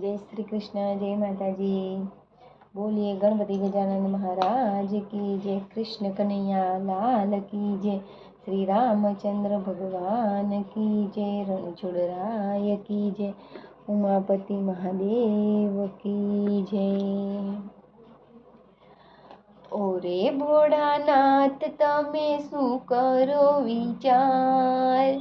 જય શ્રી કૃષ્ણ, જય માતાજી. બોલીએ ગણપતિ ગજાનંદ મહારાજ કી જય, કૃષ્ણ કનૈયા લાલ કી જય, શ્રી રામચંદ્ર ભગવાન કી જય રણછોડરાય કી જય, ઉમાપતિ મહાદેવ કી જય. ઓરે ભોળાનાથ, તમે શું કરો વિચાર?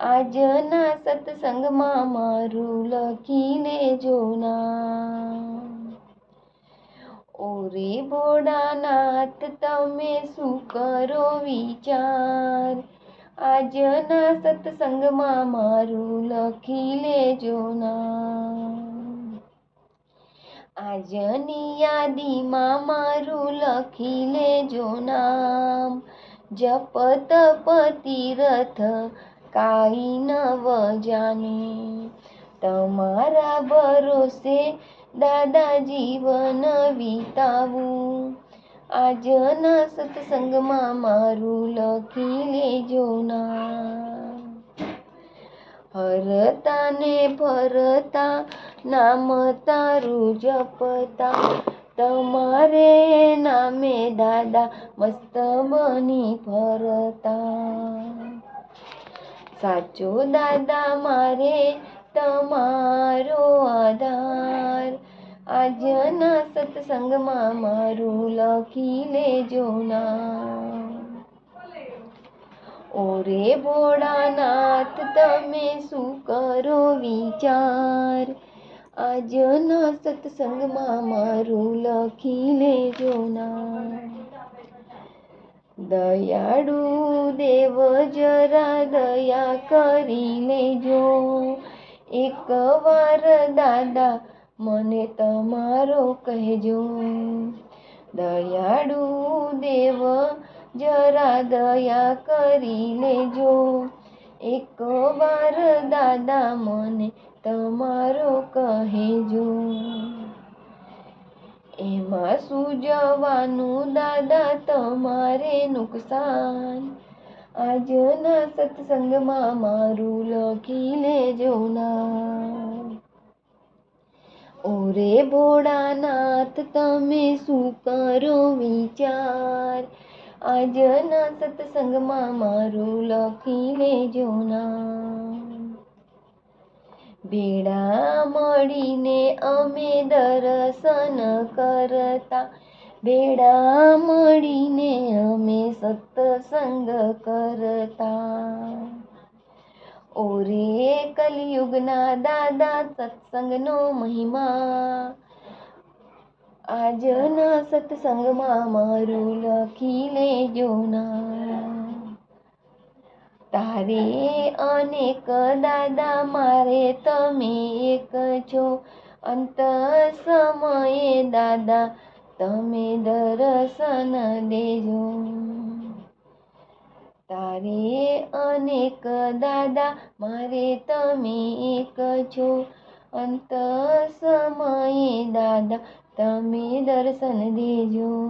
આજના સત્સંગમાં મારું લખીને જોના ઓરે ભોળાનાથ, તમે શું કરો વિચાર? આજના સત્સંગમાં મારું લખી લેજો ના. આજની યાદીમાં મારું લખી લેજો નામ. જપ, તપ, તીરથ કાંઈ નવ જાને તમારા ભરોસે દાદા જીવન વિતાવું. આજના સત્સંગમાં મારું લખી લેજો ના હરતા ને ફરતા નામ તારું જપતા. તમારે નામે દાદા મસ્ત બની ફરતા. સાચો દાદા મારે તમારો આધાર. આજના સત્સંગમાં મારું લખી લેજો ના ઓરે ભોળાનાથ, તમે શું કરો વિચાર? આજના સત્સંગમાં મારું લખી લેજો ના દયાળુ દેવ જરા દયા કરી લેજો એકવાર દાદા, મને તમારો કહેજો. દયાળુ દેવ જરા દયા કરી લેજો એકવાર દાદા, મને તમારો કહેજો. એમાં સૂજવાનું દાદા તમારે નુકસાન? આજના સત્સંગમાં મારું લખી લેજો ના ઓરે ભોળાનાથ, તમે શું કરો વિચાર? આજના સત્સંગમાં મારું લખી લેજો ના ભેળા મળીને અમે દર્શન કરતા. ભેળા મળીને અમે સત્સંગ કરતા. ઓરે કલયુગના દાદા સત્સંગનો મહિમા. આજના સત્સંગમાં મારું લખી લેજો ના. તારે અનેક દાદા, મારે તમે એક છો. અંત સમયે દાદા, તમે દર્શન દેજો. તારે અનેક દાદા, મારે તમે એક છો. અંત સમયે દાદા, તમે દર્શન દેજો.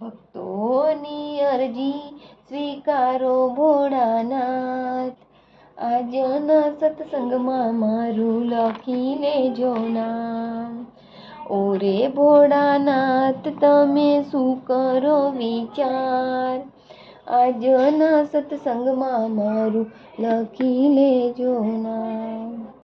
ભક્તોની અરજી સ્વીકારો ભોળાનાથ આજના સત્સંગમાં મારું લખી લેજો નામ ઓરે ભોળાનાથ, તમે શું કરો વિચાર? આજના સત્સંગમાં મારું લખી લેજો નામ